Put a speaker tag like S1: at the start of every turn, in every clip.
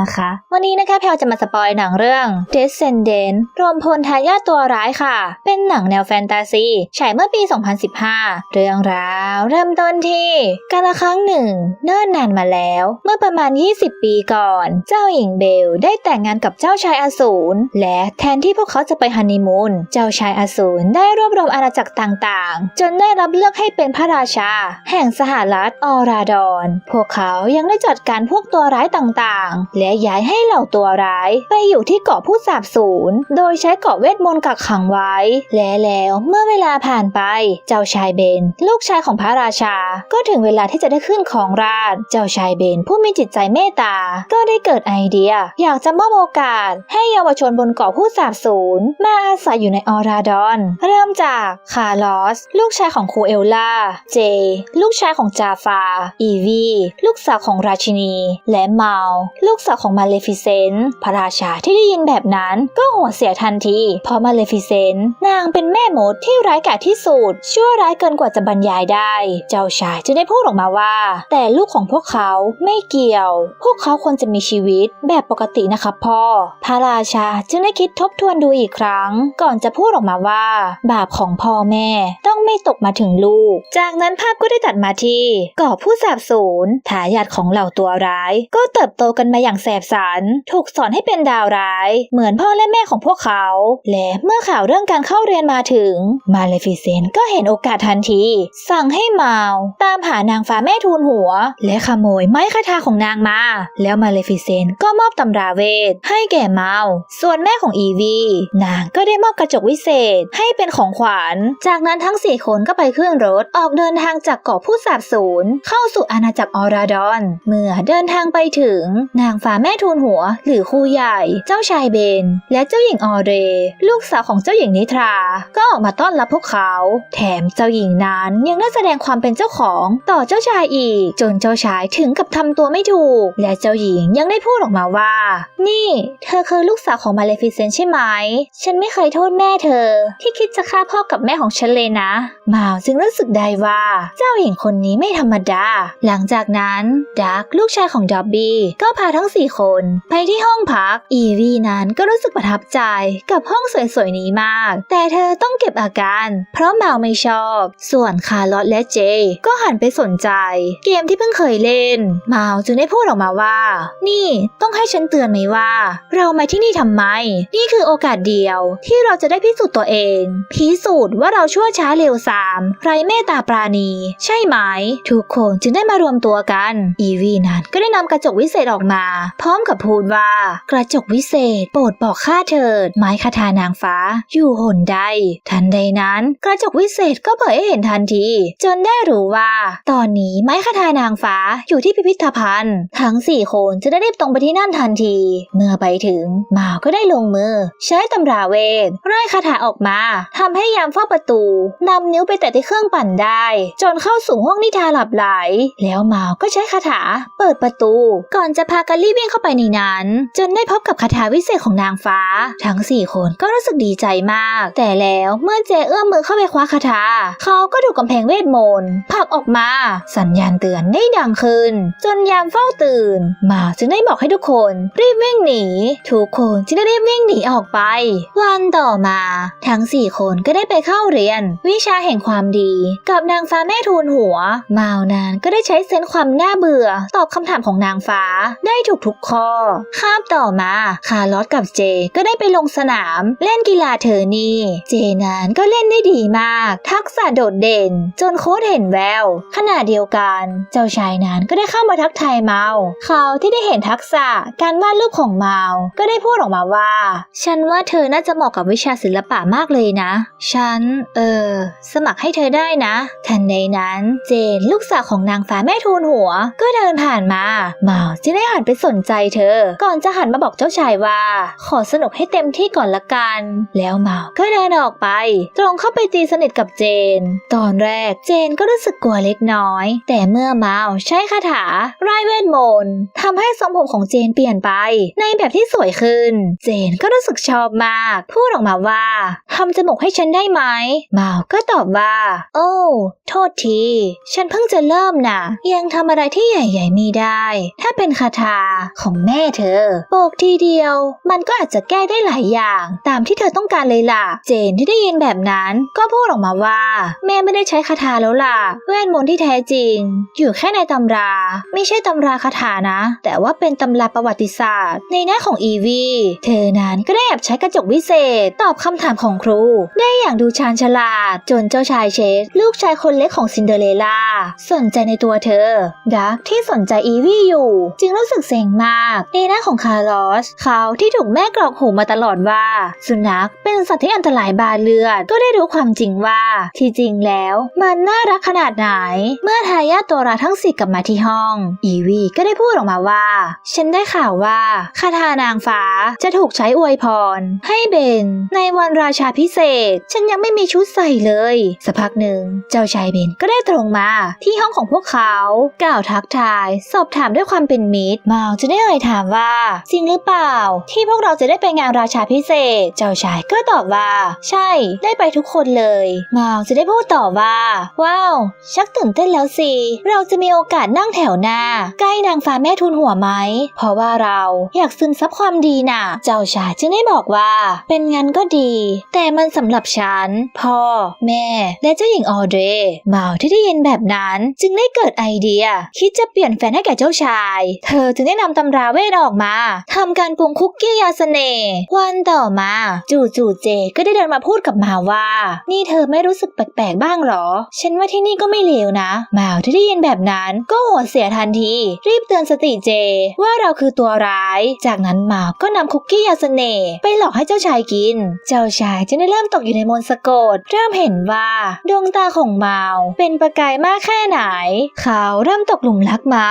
S1: นะคะ วันนี้นะคะแพรจะมาสปอยหนังเรื่อง Descendant รวมพลทายาทตัวร้ายค่ะ เป็นหนังแนวแฟนตาซีฉายเมื่อปี 2015 เรื่องราวเริ่มต้นที่กาลครั้งหนึ่ง เนิ่นนานมาแล้ว เมื่อประมาณ 20 ปีก่อน เจ้าหญิงเบลได้แต่งงานกับเจ้าชายอสูรและแทนที่พวกเขาจะไปฮันนีมูนเจ้าชายอสูรได้รวบรวมอาณาจักรต่างๆ จนได้รับเลือกให้เป็นพระราชา แห่งสหรัฐออราดอน พวกเขายังได้จัดการพวกตัวร้ายต่างๆและย้ายให้เหล่าตัวร้ายไปอยู่ที่เกาะผู้สาบสูญโดยใช้เกาะเวทมนต์กักขังไว้ และแล้วเมื่อเวลาผ่านไป เจ้าชายเบน ลูกชายของพระราชา ก็ถึงเวลาที่จะได้ขึ้นของราช เจ้าชายเบนผู้มีจิตใจเมตตา ก็ได้เกิดไอเดีย อยากจะมอบโอกาส ให้เยาวชนบนเกาะผู้สาบสูญมาอาศัยอยู่ในออราดอน เริ่มจากคาร์ลอส ลูกชายของครูเอลล่า เจ ลูกชายของจาฟา อีวี ลูกสาวของราชินี และเมา ลูกสาวของมาเลฟิเซนต์พระราชาที่ได้ยินแบบนั้นก็หัวเสียทันที เพราะมาเลฟิเซนต์นางเป็นแม่มดที่ร้ายกาจที่สุด ชั่วร้ายเกินกว่าจะบรรยายได้ เจ้าชายจึงได้พูดออกมาว่า แต่ลูกของพวกเขาไม่เกี่ยว พวกเขาควรจะมีชีวิตแบบปกตินะครับพ่อ พระราชาจึงได้คิดทบทวนดูอีกครั้ง ก่อนจะพูดออกมาว่า บาปของพ่อแม่ต้องไม่ตกมาถึงลูก จากนั้นภาพก็ได้ตัดมาที่เกาะผู้สาบสูญทายาทของเหล่าตัวร้าย ก็เติบโตกันมาอย่างแสบสัน ถูกสอนให้เป็นดาวร้าย เหมือนพ่อและแม่ของพวกเขา และเมื่อข่าวเรื่องการเข้าเรียนมาถึง มาเลฟิเซนก็เห็นโอกาสทันที สั่งให้มาวตามหานางฟ้าแม่ทูลหัว และขโมยไม้คาถาของนางมา แล้วมาเลฟิเซนก็มอบตำราเวทให้แก่เมา ส่วนแม่ของอีวีนางก็ได้มอบกระจกวิเศษให้เป็นของขวัญ จากนั้นทั้งสี่คนก็ไปขึ้นรถออกเดินทางจากเกาะผู้สาบสูญเข้าสู่อาณาจักรออราดอน เมื่อเดินทางไปถึงนางฟ้าแม่ทูลหัว หรือครูใหญ่ เจ้าชายเบน และเจ้าหญิงออเร ลูกสาวของเจ้าหญิงนิทรา ก็ออกมาต้อนรับพวกเขา แถมเจ้าหญิงนั้นยังได้แสดงความเป็นเจ้าของต่อเจ้าชายอีก จนเจ้าชายถึงกับทำตัวไม่ถูก และเจ้าหญิงยังได้พูดออกมาว่า นี่ เธอคือลูกสาวของมาเลฟิเซนต์ใช่ไหม ฉันไม่เคยโทษแม่เธอ ที่คิดจะฆ่าพ่อกับแม่ของฉันเลยนะ มาวจึงรู้สึกได้ว่า เจ้าหญิงคนนี้ไม่ธรรมดา หลังจากนั้นดักลูกชายของดอบบี้ก็พาทั้งสี่คนไปที่ห้องพัก อีวีนั้นก็รู้สึกประทับใจกับห้องสวยๆนี้มาก แต่เธอต้องเก็บอาการ เพราะมาวไม่ชอบ ส่วนคาร์ลอตและเจ ก็หันไปสนใจ เกมที่เพิ่งเคยเล่นมาวจึงได้พูดออกมาว่า นี่ต้องให้ฉันเตือนไหมว่า เรามาที่นี่ทำไม นี่คือโอกาสเดียว ที่เราจะได้พิสูจน์ตัวเอง พิสูจน์ว่าเราชั่วช้าเร็วสามไรเมตตาปราณี ใช่ไหม ทุกคนจึงได้มารวมตัวกัน อีวีนั้นก็ได้นำกระจกวิเศษออกมาพร้อมกับพูดว่า กระจกวิเศษ โปรดบอกข้าเถิด ไม้คาถานางฟ้า อยู่หนใด ทันใดนั้น กระจกวิเศษก็เผยให้เห็นทันที จนได้รู้ว่า ตอนนี้ไม้คาถานางฟ้าอยู่ที่พิพิธภัณฑ์ ทั้งสี่คนจะได้รีบตรงไปที่นั่นทันที เมื่อไปถึงหมาก็ได้ลงมือ ใช้ตำราเวทไล่คาถาออกมาทำให้ยามเฝ้าประตูนำนิ้วไปแตะที่เครื่องปั่นได้ จนเข้าสู่ห้องนิทานหลับไหล แล้วหมาก็ใช้คาถาเปิดประตู ก่อนจะพากันรีบวิ่งเข้าไปในนั้น จนได้พบกับคาถาวิเศษของนางฟ้า ทั้งสี่คนก็รู้สึกดีใจมาก แต่แล้วเมื่อเจเอื้อมมือเข้าไปคว้าคาถา เขาก็ถูกกำแพงเวทมนต์ผลักออกมา สัญญาณเตือนได้ดังขึ้น จนยามเฝ้าตื่น มาจึงได้บอกให้ทุกคนรีบวิ่งหนี ทุกคนจึงได้รีบวิ่งหนีออกไป วันต่อมา ทั้งสี่คนก็ได้ไปเข้าเรียน วิชาแห่งความดี กับนางฟ้าแม่ทูลหัว มาวนานก็ได้ใช้เซนส์ความน่าเบื่อ ตอบคำถามของนางฟ้าได้ถูกทุกข้อคาบต่อมาคาร์ลอสกับเจก็ได้ไปลงสนาม เล่นกีฬาเทอร์นีเจนั้นก็เล่นได้ดีมาก ทักษะโดดเด่น จนโค้ดเห็นแววขณะเดียวกัน เจ้าชายนั้นก็ได้เข้ามาทักทายเมาเขาที่ได้เห็นทักษะการวาดรูปของเมาก็ได้พูดออกมาว่า ฉันว่าเธอน่าจะเหมาะกับวิชาศิลปะมากเลยนะ ฉัน เออ สมัครให้เธอได้นะ ทันใดนั้น เจนลูกสาวของนางฟ้าแม่ทูลหัว ก็เดินผ่านมาเมาจึงได้หันไปสนใจเธอ ก่อนจะหันมาบอกเจ้าชายว่า ขอสนุกให้เต็มที่ก่อนละกัน แล้วเมาก็เดินออกไป ตรงเข้าไปตีสนิทกับเจน ตอนแรกเจนก็รู้สึกกลัวเล็กน้อย แต่เมื่อเมาใช้คาถาไร้เวทมนต์ทำให้ทรงผมของเจนเปลี่ยนไป ในแบบที่สวยขึ้น เจนก็รู้สึกชอบมาก พูดออกมาว่าทำจมูกให้ฉันได้ไหมเมาก็ตอบว่า โอ้โทษที ฉันเพิ่งจะเริ่มน่ะ ยังทำอะไรที่ใหญ่ ๆ ไม่ได้ ถ้าเป็นคาถาของแม่เธอโปกทีเดียว มันก็อาจจะแก้ได้หลายอย่าง ตามที่เธอต้องการเลยล่ะ เจนที่ได้ยินแบบนั้น ก็พูดออกมาว่า แม่ไม่ได้ใช้คาถาแล้วล่ะเวทมนต์ที่แท้จริง อยู่แค่ในตำรา ไม่ใช่ตำราคาถานะ แต่ว่าเป็นตำราประวัติศาสตร์ ในหน้าของอีวีเธอนั้นก็ได้แอบใช้กระจกวิเศษ ตอบคำถามของครู ได้อย่างดูชาญฉลาด จนเจ้าชายเชสลูกชายคนเล็กของซินเดอเรลล่าสนใจในตัวเธอดักที่สนใจอีวีอยู่ จึงรู้สึกเซ็งมากในหน้าของคาร์ลอส เขาที่ถูกแม่กรอกหูมาตลอดว่า สุนัขเป็นสัตว์ที่อันตรายบาเลือด ก็ได้รู้ความจริงว่า ที่จริงแล้วมันน่ารักขนาดไหน เมื่อทายาทตัวราทั้งสี่กลับมาที่ห้อง อีวีก็ได้พูดออกมาว่า ฉันได้ข่าวว่าคาถานางฟ้าจะถูกใช้อวยพร ให้เบน ในวันราชาพิเศษ ฉันยังไม่มีชุดใส่เลย สักพักหนึ่งเจ้าชายเบนก็ได้ตรงมาที่ห้องของพวกเขา กล่าวทักทาย สอบถามด้วยความเป็นมิตรมาจะได้เอ่ยถามว่า จริงหรือเปล่า ที่พวกเราจะได้ไปงานราชาพิเศษ เจ้าชายก็ตอบว่า ใช่ได้ไปทุกคนเลยมาวจะได้พูดต่อว่า ว้าว ชักตื่นเต้นแล้วสิ เราจะมีโอกาสนั่งแถวหน้า ใกล้นางฟ้าแม่ทุนหัวไหม เพราะว่าเราอยากซึมซับความดีน่ะ เจ้าชายจึงได้บอกว่า เป็นงั้นก็ดี แต่มันสำหรับฉัน พ่อ แม่ และเจ้าหญิงออเดรมาวที่ได้ยินแบบนั้น จึงได้เกิดไอเดีย คิดจะเปลี่ยนแฟนให้แก่เจ้าชาย เธอจึงได้นำตำราเวทออกมาทำการปรุงคุกกี้ยาเสน่ห์วันต่อมา จู่ๆเจ ก็ได้เดินมาพูดกับมาว่า นี่เธอไม่รู้สึกแปลกๆบ้างหรอ ฉันว่าที่นี่ก็ไม่เลวนะ มาที่ได้ยินแบบนั้นก็หัวเสียทันที รีบเตือนสติเจ ว่าเราคือตัวร้าย จากนั้นมาวก็นำคุกกี้ยาเสน่ห์ไปหลอกให้เจ้าชายกิน เจ้าชายจึงได้เริ่มตกอยู่ในมนต์สะกด เริ่มเห็นว่าดวงตาของมาเป็นประกายมากแค่ไหน เขาเริ่มตกหลุมรักมา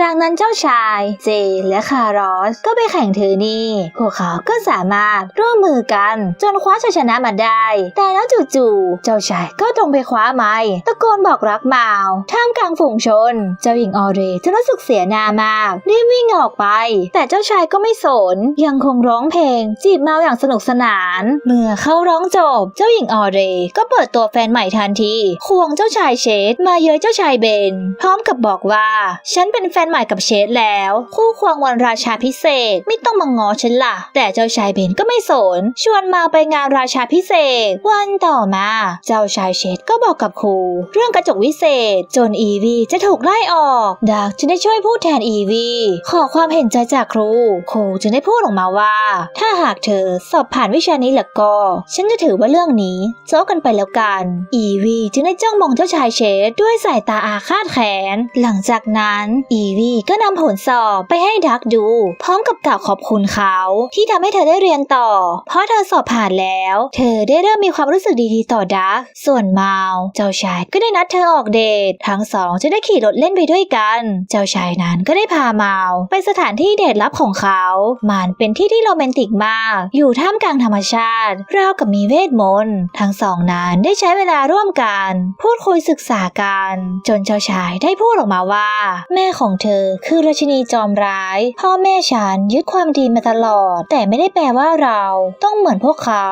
S1: จากนั้นเจ้าชายเจและคารอสก็ไปแข่งเทอร์นี่พวกเขาก็สามารถร่วมมือกันจนคว้าชัยชนะมาได้ แต่แล้วจู่ๆเจ้าชายก็ตรงไปคว้าไม้ตะโกนบอกรักมาวท่ามกลางฝูงชน เจ้าหญิงออเรจะรู้สึกเสียหน้ามากรีบวิ่งออกไป แต่เจ้าชายก็ไม่สน ยังคงร้องเพลง จีบมาวอย่างสนุกสนาน เมื่อเขาร้องจบ เจ้าหญิงออเรก็เปิดตัวแฟนใหม่ทันทีควงเจ้าชายเชดมาเย้ยเจ้าชายเบน พร้อมกับบอกว่า ฉันเป็นแฟนใหม่กับเชดแล้วคควงวันราชาพิเศษไม่ต้องมางอฉันล่ะ แต่เจ้าชายเบนก็ไม่สน ชวนมาไปงานราชาพิเศษ วันต่อมา เจ้าชายเชดก็บอกกับครูเรื่องกระจกวิเศษ จนอีวีจะถูกไล่ออกดักจึงได้ช่วยพูดแทนอีวีขอความเห็นใจจากครู ครูจึงได้พูดออกมาว่า ถ้าหากเธอสอบผ่านวิชานี้แล้วก็ ฉันจะถือว่าเรื่องนี้โจ๊กกันไปแล้วกัน อีวีจึงได้จ้องมองเจ้าชายเชดด้วยสายตาอาฆาตแค้นหลังจากนั้นอีวีก็นำผลสอบไปให้ดักดู พร้อมกับกล่าวขอบคุณเขาที่ทำให้เธอได้เรียนต่อ เพราะเธอสอบผ่านแล้ว เธอได้เริ่มมีความรู้สึกดีๆต่อดักส่วนมาวเจ้าชายก็ได้นัดเธอออกเดททั้งสองจะได้ขี่รถเล่นไปด้วยกัน เจ้าชายนั้นก็ได้พามาวไปสถานที่เดทลับของเขา มันเป็นที่ที่โรแมนติกมาก อยู่ท่ามกลางธรรมชาติราวกับมีเวทมนต์ทั้งสองนั้นได้ใช้เวลาร่วมกัน พูดคุยศึกษากัน จนเจ้าชายได้พูดออกมาว่า แม่ของเธอคือราชินีจอมร้าย พ่อแม่ฉันยึดความดีมาตลอด แต่ไม่ได้แปลว่าเราต้องเหมือนพวกเขา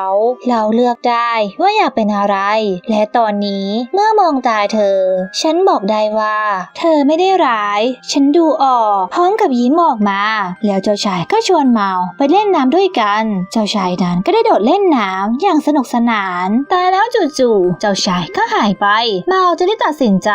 S1: เราเลือกได้ว่าอยากเป็นอะไร และตอนนี้เมื่อมองตาเธอ ฉันบอกได้ว่า เธอไม่ได้ร้าย ฉันดูออก พร้อมกับยิ้มออกมา แล้วเจ้าชายก็ชวนเมาไปเล่นน้ำด้วยกัน เจ้าชายนั้นก็ได้โดดเล่นน้ำอย่างสนุกสนาน แต่แล้วจู่ๆเจ้าชายก็หายไป เมาจะได้ตัดสินใจ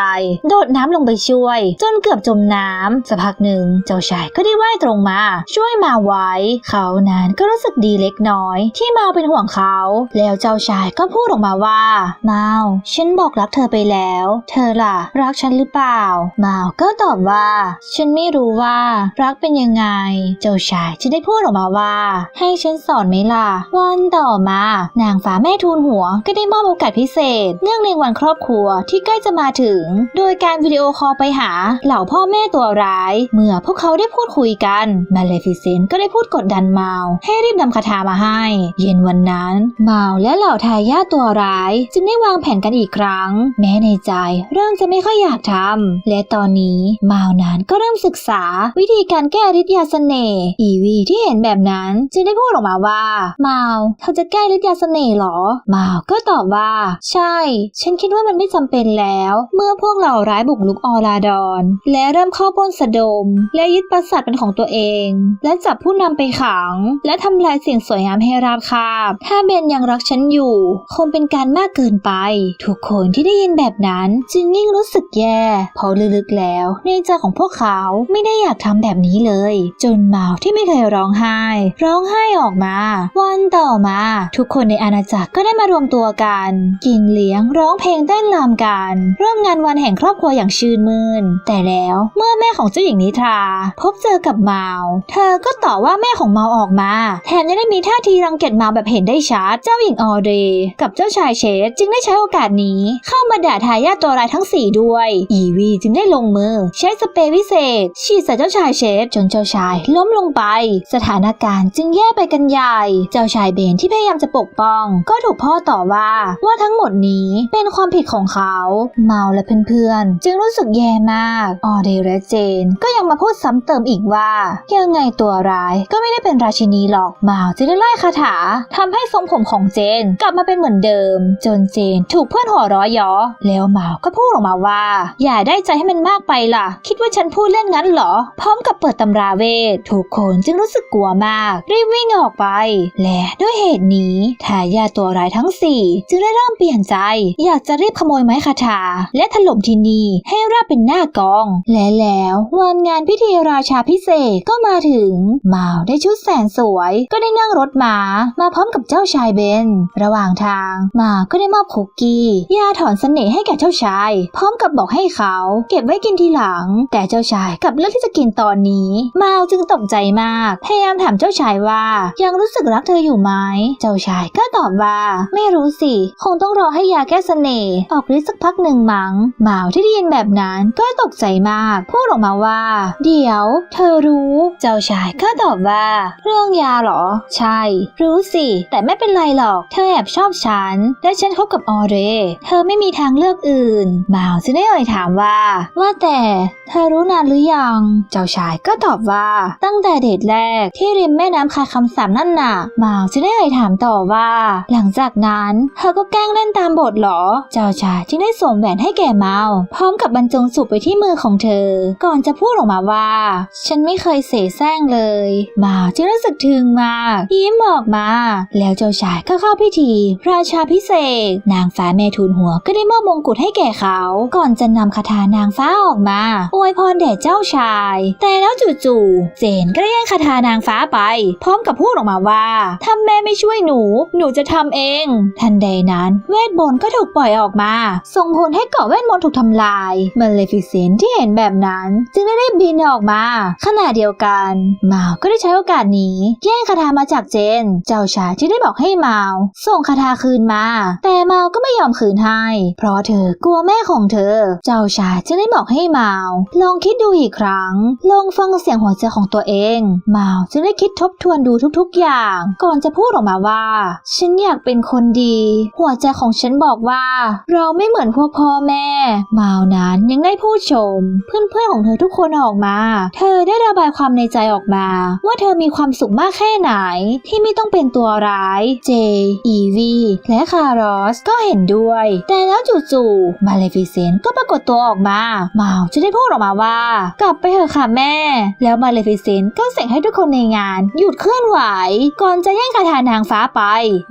S1: โดดน้ำลงไปช่วย จนเกือบจมน้ำสักพักหนึ่งเจ้าชายก็ได้ว่ายตรงมา ช่วยมาไว้ เขานั้นก็รู้สึกดีเล็กน้อย ที่มาเป็นห่วงเขา แล้วเจ้าชายก็พูดออกมาว่าเมาฉันบอกรักเธอไปแล้ว เธอล่ะ รักฉันหรือเปล่าเมาก็ตอบว่า ฉันไม่รู้ว่ารักเป็นยังไง เจ้าชายจะได้พูดออกมาว่า ให้ฉันสอนไหมล่ะ วันต่อมา นางฟ้าแม่ทูลหัวก็ได้มอบโอกาสพิเศษ เนื่องในวันครอบครัวที่ใกล้จะมาถึง โดยการวิดีโอคอลไปหาเหล่าพ่อแม่ตัวร้าย เมื่อพวกเขาได้พูดคุยกันมาเลฟิเซนก็ได้พูดกดดันมาวให้รีบนำคาถามาให้ เย็นวันนั้นมาวและเหล่าทายาทตัวร้าย จึงได้วางแผนกันอีกครั้ง แม้ในใจเริ่มจะไม่ค่อยอยากทำและตอนนี้มาวนั้นก็เริ่มศึกษา วิธีการแก้ฤทธิ์ยาเสน่ห์อีวีที่เห็นแบบนั้นจึงได้พูดออกมาว่ามาวเธอจะแก้ฤทธิ์ยาเสน่ห์เหรอมาวก็ตอบว่า ใช่ ฉันคิดว่ามันไม่จำเป็นแล้ว เมื่อพวกเหล่าร้ายบุกลุกออราดอน และเริ่มเข้าปล้นสะดม และยึดปราสาทเป็นของตัวเอง และจับผู้นำไปขัง และทำลายสิ่งสวยงามให้ราบคาบ ถ้าเบนยังรักฉันอยู่ คงเป็นการมากเกินไป ทุกคนที่ได้ยินแบบนั้นจึงยิ่งรู้สึกแย่เพราะลึกๆแล้ว ในใจของพวกเขาไม่ได้อยากทำแบบนี้เลย จนเมาที่ไม่เคยร้องไห้ ร้องไห้ออกมา วันต่อมา ทุกคนในอาณาจักรก็ได้มารวมตัวกัน กินเลี้ยงร้องเพลงเต้นรำกันร่วมงานวันแห่งครอบครัวอย่างชื่นมื่นแต่แล้วเมื่อแม่ของเจ้าหญิงนิทราพบเจอกับเมาเธอก็ต่อว่าแม่ของเมาออกมา แถมยังได้มีท่าทีรังเกียจเมาแบบเห็นได้ชัด เจ้าหญิงออเดย์กับเจ้าชายเชสจึงได้ใช้โอกาสนี้เข้ามาด่าทายาทตัวร้ายทั้งสี่ด้วย อีวีจึงได้ลงมือ ใช้สเปรย์วิเศษ ฉีดใส่เจ้าชายเชสจนเจ้าชายล้มลงไป สถานการณ์จึงแย่ไปกันใหญ่ เจ้าชายเบนที่พยายามจะปกป้อง ก็ถูกพ่อต่อว่าว่าทั้งหมดนี้เป็นความผิดของเขา เมาและเพื่อนๆ จึงรู้สึกแย่มาก ออเดย์และเจน ก็ยังมาพูดซ้ำเติมอีกว่า ยังไงตัวร้ายก็ไม่ได้เป็นราชินีหรอกมาวจึงได้ไล่คาถาทำให้ทรงผมของเจนกลับมาเป็นเหมือนเดิม จนเจนถูกเพื่อนหัวร้อยยอแล้วมาวก็พูดออกมาว่า อย่าได้ใจให้มันมากไปล่ะ คิดว่าฉันพูดเล่นงั้นเหรอ พร้อมกับเปิดตำราเวททุกคนจึงรู้สึกกลัวมาก รีบวิ่งออกไป และด้วยเหตุนี้ทายาตัวร้ายทั้งสี่จึงได้เริ่มเปลี่ยนใจ อยากจะรีบขโมยไม้คาถา และถล่มที่นี่ให้ราบเป็นหน้ากอง และแล้ววันงานพิธีราชาพิเศษก็มาถึง มาวได้ชุดแสนสวย ก็ได้นั่งรถมามาพร้อมกับเจ้าชายเบน ระหว่างทางมาก็ได้มอบคุกกี้ยาถอนเสน่ห์ให้แก่เจ้าชาย พร้อมกับบอกให้เขา เก็บไว้กินทีหลัง แต่เจ้าชายกลับเลือกที่จะกินตอนนี้ มาวจึงตกใจมากพยายามถามเจ้าชายว่า ยังรู้สึกรักเธออยู่ไหมเจ้าชายก็ตอบว่า ไม่รู้สิ คงต้องรอให้ยาแก้เสน่ห์ออกฤทธิ์สักพักหนึ่งมั้งมาวที่ได้ยินแบบนั้นก็ตกใจมาก พูดออกมาว่า เดี๋ยวเธอรู้ เจ้าชายก็ตอบว่า เรื่องยาเหรอ ใช่ รู้สิ แต่ไม่เป็นไรหรอก เธอแอบชอบฉัน และฉันคบกับออเร เธอไม่มีทางเลือกอื่นมาวจึงได้เอ่ยถามว่า ว่าแต่เธอรู้นานหรือยัง เจ้าชายก็ตอบว่า ตั้งแต่เดทแรกที่ริมแม่น้ำคาคำสามนั่นน่ะมาวจึงได้เอ่ยถามต่อว่า หลังจากนั้น เธอก็แกล้งเล่นตามบทเหรอ เจ้าชายจึงได้สวมแหวนให้แก่เมาพร้อมกับบรรจงสูบไปที่มือของเธอ ก่อนจะพูดออกมาว่าฉันไม่เคยเสแสร้งเลยมาวจึงรู้สึกทึงมากยิ้มออกมา แล้วเจ้าชายก็เข้าพิธี ราชาพิเศษ นางฟ้าแม่ทูลหัวก็ได้มอบมงกุฎให้แก่เขา ก่อนจะนำคาถานางฟ้าออกมาอวยพรแด่เจ้าชาย แต่แล้วจู่ๆเจนก็ได้แย่งคาถานางฟ้าไป พร้อมกับพูดออกมาว่าถ้าแม่ไม่ช่วยหนู หนูจะทำเอง ทันใดนั้น เวทมนต์ก็ถูกปล่อยออกมา ส่งผลให้เกาะเวทมนต์ถูกทำลายเมเลฟิเซนที่เห็นแบบนั้น จึงได้รีบบินออกมาขณะเดียวกันมาวก็ได้ใช้โอกาสนี้แย่งคาถามาจากเจน เจ้าชายที่ได้บอกให้มาวส่งคาถาคืนมา แต่มาวก็ไม่ยอมคืนให้ เพราะเธอกลัวแม่ของเธอ เจ้าชายจึงได้บอกให้มาวลองคิดดูอีกครั้ง ลองฟังเสียงหัวใจของตัวเองมาวจึงได้คิดทบทวนดูทุกๆอย่าง ก่อนจะพูดออกมาว่า ฉันอยากเป็นคนดี หัวใจของฉันบอกว่า เราไม่เหมือนพวกพ่อแม่ มาวนั้นยังได้พูดชม เพื่อนๆของเธอทุกคนออกมา เธอได้ระบายความในใจออกมา ว่าเธอมีความสุขมากแค่ไหน ที่ไม่ต้องเป็นตัวร้าย เจ อีวี และคารอสก็เห็นด้วย แต่แล้วจู่ๆมาเลฟิเซนก็ปรากฏตัวออกมาเมาจะได้พูดออกมาว่า กลับไปเถอะค่ะแม่ แล้วมาเลฟิเซนก็เสกให้ทุกคนในงาน หยุดเคลื่อนไหว ก่อนจะแย่งคาถานางฟ้าไป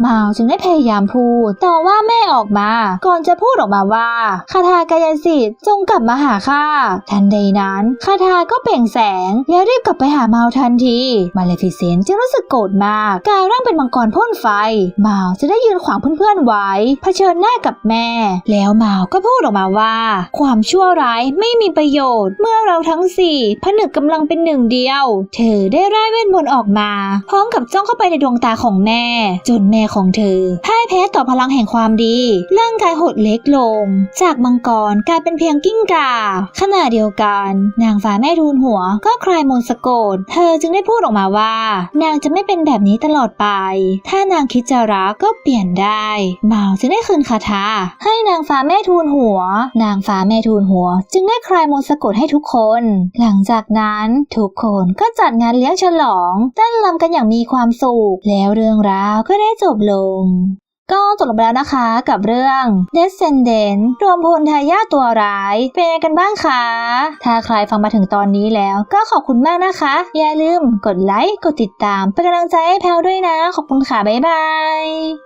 S1: เมาจึงได้พยายามพูดต่อว่าแม่ออกมา ก่อนจะพูดออกมาว่าคาถากายสิทธิ์จงกลับมาหาข้าทันใดนั้นคาถาก็เปล่งแสง แล้วรีบกลับไปหาเมาทันที มาเลฟิเซนจึงรู้สึกโกรธมากกลายร่างเป็นมังกรพ่นไฟ เมาจะได้ยืนขวางเพื่อนๆไว้เผชิญหน้ากับแม่ แล้วเมาก็พูดออกมาว่า ความชั่วร้ายไม่มีประโยชน์ เมื่อเราทั้งสี่ผนึกกำลังเป็นหนึ่งเดียว เธอได้ร่ายเวทมนต์ออกมา พร้อมกับจ้องเข้าไปในดวงตาของแม่ จนแม่ของเธอพ่ายแพ้ต่อพลังแห่งความดี ร่างกายหดเล็กลง จากมังกรกลายเป็นเพียงกิ้งก่าขณะเดียวกัน นางฟ้าแม่ทูลหัวก็คลายมนต์สะกด เธอจึงได้พูดออกมาว่า นางจะไม่เป็นแบบนี้ตลอดไป ถ้านางคิดจะรักก็เปลี่ยนได้เมาจึงได้คืนคาถาให้นางฟ้าแม่ทูลหัว นางฟ้าแม่ทูลหัว จึงได้คลายมนต์สะกดให้ทุกคน หลังจากนั้นทุกคนก็จัดงานเลี้ยงฉลองเต้นรำกันอย่างมีความสุขแล้วเรื่องราวก็ได้จบลง ก็จบลงไปแล้วนะคะกับเรื่อง Descendant รวมพลทายาทตัวร้าย เป็นไงกันบ้างคะ ถ้าใครฟังมาถึงตอนนี้แล้วก็ขอบคุณมากนะคะ อย่าลืมกดไลค์ กดติดตาม เป็นกำลังใจให้แพลวด้วยนะ ขอบคุณค่ะ บ๊ายบาย